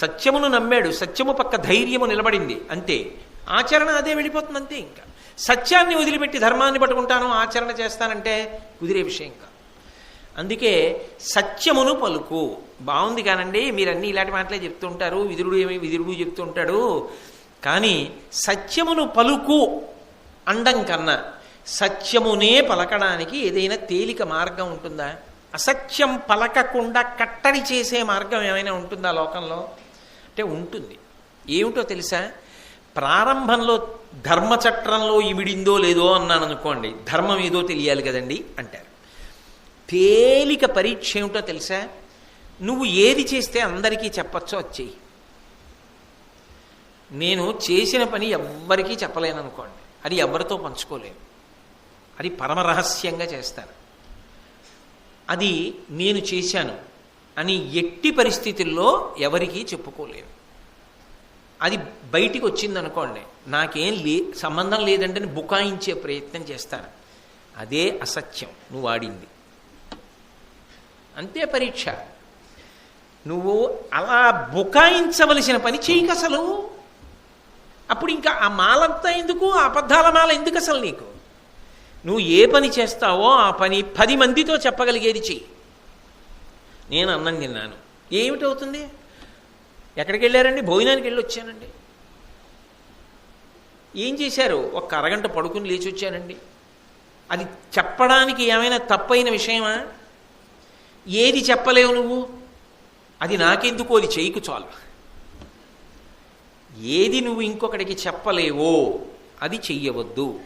సత్యమును నమ్మాడు సత్యము పక్క ధైర్యము నిలబడింది అంతే. ఆచరణ అదే వెళ్ళిపోతుంది అంతే ఇంకా. సత్యాన్ని వదిలిపెట్టి ధర్మాన్ని పట్టుకుంటాను ఆచరణ చేస్తానంటే కుదిరే విషయం కాదు. అందుకే సత్యమును పలుకు. బాగుంది కానండి మీరన్నీ ఇలాంటి మాటలే చెప్తుంటారు విదురుడు ఏమి విదురుడు చెప్తుంటాడు కానీ సత్యమును పలుకు అండం కన్నా సత్యమునే పలకడానికి ఏదైనా తేలిక మార్గం ఉంటుందా? అసత్యం పలకకుండా కట్టడి చేసే మార్గం ఏమైనా ఉంటుందా లోకంలో? అంటే ఉంటుంది. ఏమిటో తెలుసా? ప్రారంభంలో ధర్మచట్రంలో ఇమిడిందో లేదో అన్నాను అనుకోండి ధర్మం ఏదో తెలియాలి కదండి అంటారు. తేలిక పరీక్ష ఏమిటో తెలుసా? నువ్వు ఏది చేస్తే అందరికీ చెప్పచ్చో అది చెయ్యి. నేను చేసిన పని ఎవ్వరికీ చెప్పలేను అనుకోండి. అది ఎవరితో పంచుకోలేను. అది పరమరహస్యంగా చేస్తాను అది నేను చేశాను. అని ఎట్టి పరిస్థితుల్లో ఎవరికీ చెప్పుకోలేదు అది బయటికి వచ్చిందనుకోండి నాకేం లే సంబంధం లేదంటే బుకాయించే ప్రయత్నం చేస్తాను. అదే అసత్యం నువ్వు ఆడింది. అంతే పరీక్ష. నువ్వు అలా బుకాయించవలసిన పని చేయక అసలు. అప్పుడు ఇంకా ఆ మాలంతా ఎందుకు? ఆ అబద్ధాల మాల ఎందుకు అసలు నీకు? నువ్వు ఏ పని చేస్తావో ఆ పని పది మందితో చెప్పగలిగేది చెయ్యి. నేను అన్నం తిన్నాను. ఏమిటవుతుంది? ఎక్కడికి వెళ్ళారండి? భోజనానికి వెళ్ళి వచ్చానండి. ఏం చేశారు? ఒక అరగంట పడుకుని లేచి వచ్చానండి. అది చెప్పడానికి ఏమైనా తప్పైన విషయమా? ఏది చెప్పలేవు నువ్వు? అది నాకెందుకు? అది చేయకు చాలు. ఏది నువ్వు ఇంకొకడికి చెప్పలేవో అది చెయ్యవద్దు.